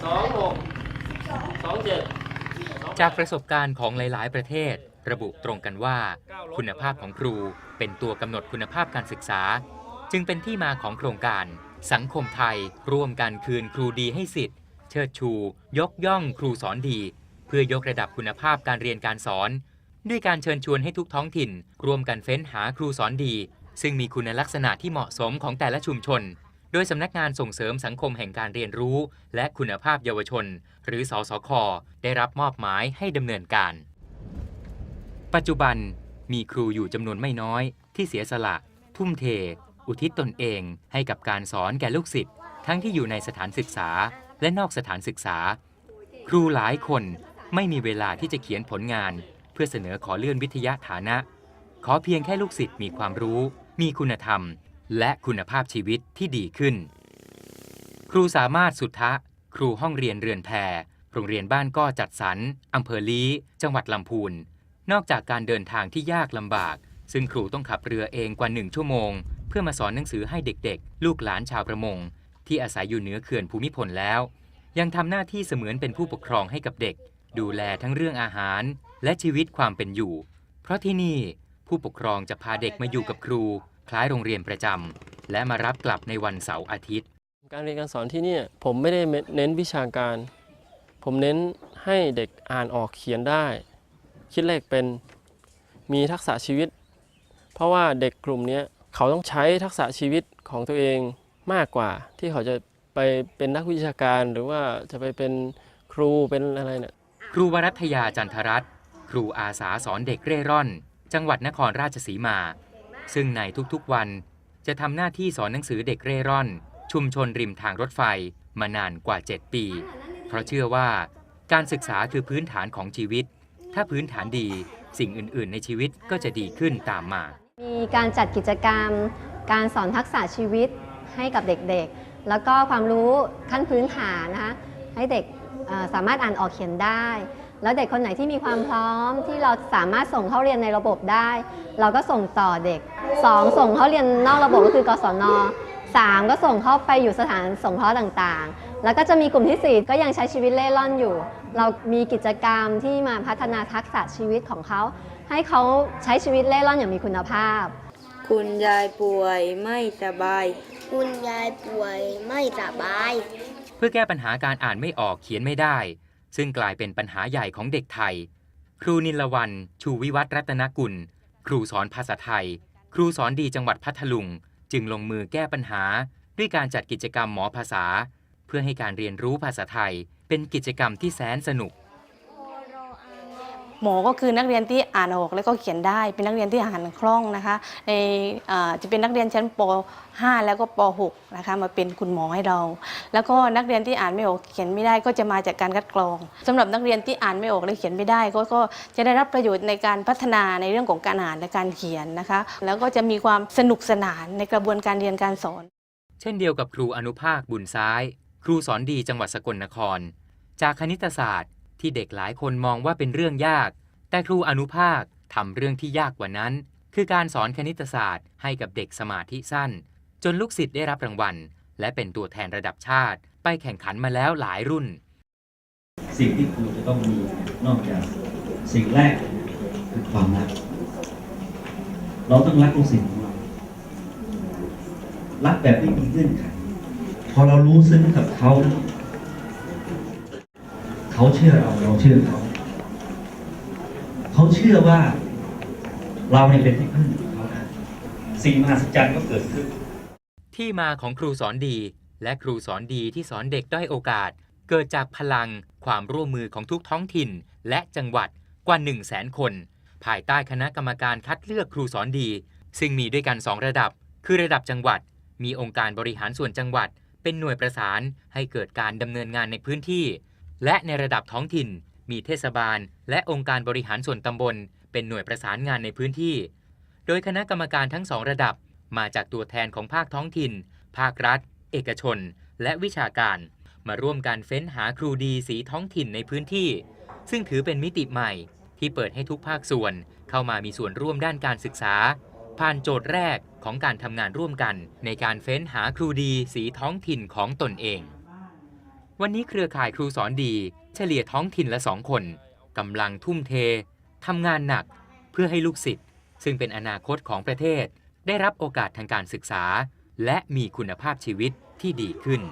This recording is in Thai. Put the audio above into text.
สองหกสองเจ็ดจากประสบการณ์ของหลาย ๆ ประเทศ ระบุตรงกันว่า คุณภาพของครูเป็นตัวกำหนดคุณภาพการศึกษา จึงเป็นที่มาของโครงการ สังคมไทย ร่วมกันคืนครูดีให้สิทธิ์ เชิดชู ยกย่องครูสอนดี เพื่อยกระดับคุณภาพการเรียนการสอน ด้วยการเชิญชวนให้ทุกท้องถิ่น ร่วมกันเฟ้นหาครูสอนดี ซึ่งมีคุณลักษณะที่เหมาะสมของแต่ละชุมชน โดยสำนักงานส่งเสริมสังคมแห่งการเรียนรู้ และคุณภาพเยาวชน หรือสสคได้รับมอบหมายให้ดำเนินการ ปัจจุบันมีครูอยู่จำนวนไม่น้อย ที่เสียสละ ทุ่มเท อุทิศตนเองให้กับการสอนแก่ลูกศิษย์ทั้งที่อยู่ในสถานศึกษา และนอกสถานศึกษา ครูหลายคนไม่มีเวลาที่จะเขียนผลงาน เพื่อเสนอขอเลื่อนวิทยาฐานะ ขอเพียงแค่ลูกศิษย์มีความรู้ มีคุณธรรม และคุณภาพชีวิตที่ดีขึ้น ครูสามารถสุทธะ ครูห้องเรียนเรือนแพรโรงเรียนบ้านก็จัดสรรอำเภอลี้ จังหวัดลำพูน นอกจากการเดินทางที่ยากลำบาก ซึ่งครูต้องขับเรือเองกว่าหนึ่งชั่วโมง เพื่อมาสอนหนังสือให้เด็กๆ ลูกหลานชาวประมง ที่อาศัยอยู่เหนือเขื่อนภูมิพลแล้ว ยังทำหน้าที่เสมือนเป็นผู้ปกครองให้กับเด็ก ดูแลทั้งเรื่องอาหาร และชีวิตความเป็นอยู่ เพราะที่นี่ผู้ปกครองจะพาเด็กมาอยู่กับครู คล้ายโรงเรียนประจำและมารับกลับในวันเสาร์อาทิตย์ การเรียนการสอนที่เนี่ยผมไม่ได้เน้นวิชาการ ผมเน้นให้เด็กอ่านออกเขียนได้ คิดเลขเป็นมีทักษะชีวิต เพราะว่าเด็กกลุ่มเนี้ยเขาต้องใช้ทักษะชีวิตของตัวเองมากกว่า ที่เขาจะไปเป็นนักวิชาการ หรือว่าจะไปเป็นครูเป็นอะไรเนี่ยครูวรัตยาจันทรัตน์ครูอาสาสอนเด็กเร่ร่อน จังหวัดนครราชสีมา ซึ่งในทุกๆวันจะทำหน้าที่สอนหนังสือเด็กเร่ร่อน ชุมชนริมทางรถไฟมานานกว่า 7 ปี เพราะเชื่อว่า การศึกษาคือพื้นฐานของชีวิต ถ้าพื้นฐานดีสิ่งอื่น ๆ ในชีวิตก็จะดีขึ้นตามมา มีการจัดกิจกรรม การสอนทักษะชีวิตให้กับเด็กๆ แล้วก็ความรู้ขั้นพื้นฐานนะคะให้เด็กสามารถอ่านออกเขียนได้ แล้วเด็กคนไหนที่มีความพร้อมที่เราสามารถส่งเข้าเรียนในระบบได้ เราก็ส่งต่อเด็ก 2 ส่งเข้าเรียนนอกระบบก็คือกศน3ก็ส่งเข้าไปอยู่สถานสงเคราะห์ต่างๆ แล้วก็จะมีกลุ่มที่ 4 ก็ยังใช้ชีวิตเล่ร่อนอยู่ เรามีกิจกรรมที่มาพัฒนาทักษะชีวิตของเขา ให้เขาใช้ชีวิตเล่ร่อนอย่างมีคุณภาพ คุณยายป่วยไม่สบาย คุณยายป่วยไม่สบาย เพื่อแก้ปัญหาการอ่านไม่ออกเขียนไม่ได้ ซึ่งกลายเป็นปัญหาใหญ่ของเด็กไทย ครูนิลวัน ชูวิวัฒน์รัตนกุล ครูสอนภาษาไทย ครูสอนดีจังหวัดพัทลุง จึงลงมือแก้ปัญหา ด้วยการจัดกิจกรรมหมอภาษา เพื่อให้การเรียนรู้ภาษาไทย เป็นกิจกรรมที่แสนสนุก หมอก็คือนักเรียนที่อ่านออกและก็เขียนได้ เป็นนักเรียนที่อ่านคล่องนะคะในจะเป็นนักเรียนชั้นป .5 แล้วก็ป .6 นะคะมาเป็นคุณหมอให้เรา แล้วก็นักเรียนที่อ่านไม่ออกเขียนไม่ได้ก็จะมาจากการคัดกรองสำหรับนักเรียนที่อ่านไม่ออกและเขียนไม่ได้ก็ก็จะได้รับประโยชน์ในการพัฒนาในเรื่องของการอ่านและการเขียนนะคะ แล้วก็จะมีความสนุกสนานในกระบวนการเรียนการสอน เช่นเดียวกับครูอนุภาคบุญซ้าย ครูสอนดีจังหวัดสกลนคร จากคณิตศาสตร์ ที่เด็กหลายคนมองว่าเป็นเรื่องยาก แต่ครูอนุภาคทำเรื่องที่ยากกว่านั้น คือการสอนคณิตศาสตร์ให้กับเด็กสมาธิสั้น จนลูกศิษย์ได้รับรางวัล และเป็นตัวแทนระดับชาติ ไปแข่งขันมาแล้วหลายรุ่น สิ่งที่ครูจะต้องมีนอกจากสิ่งแรกคือความรัก เราต้องรักลูกศิษย์ของเรา รักแบบไม่มีเงื่อนไข พอเรารู้ซึ้งกับเขา เขาเชื่อเราเราเชื่อเขาเขาเชื่อว่า เราเนี่ยเป็นที่พึ่งของเขานะสิ่งมหัศจรรย์ก็เกิดขึ้น ที่มาของครูสอนดี และครูสอนดีที่สอนเด็กด้อยโอกาส เกิดจากพลังความร่วมมือของทุกท้องถิ่น และจังหวัดกว่า 1 0 0 0 0แสนคน ภายใต้คณะกรรมการคัดเลือกครูสอนดี ซึ่งมีด้วยกัน 2 ระดับ คือระดับจังหวัด มีองค์การบริหารส่วนจังหวัด เป็นหน่วยประสานให้เกิดการดำเนินงานในพื้นที่ และในระดับท้องถิ่น มีเทศบาล และองค์การบริหารส่วนตำบล เป็นหน่วยประสานงานในพื้นที่ โดยคณะกรรมการทั้งสองระดับ มาจากตัวแทนของภาคท้องถิ่น ภาครัฐ เอกชน และวิชาการ มาร่วมกันเฟ้นหาครูดีสีท้องถิ่นในพื้นที่ ซึ่งถือเป็นมิติใหม่ ที่เปิดให้ทุกภาคส่วน เข้ามามีส่วนร่วมด้านการศึกษา ผ่านโจทย์แรกของการทำงานร่วมกัน ในการเฟ้นหาครูดีสีท้องถิ่นของตนเอง วันนี้เครือข่ายครูสอนดี เฉลี่ยท้องถิ่นละสองคนกำลังทุ่มเททำงานหนักเพื่อให้ลูกศิษย์ซึ่งเป็นอนาคตของประเทศ ได้รับโอกาสทางการศึกษา และมีคุณภาพชีวิตที่ดีขึ้น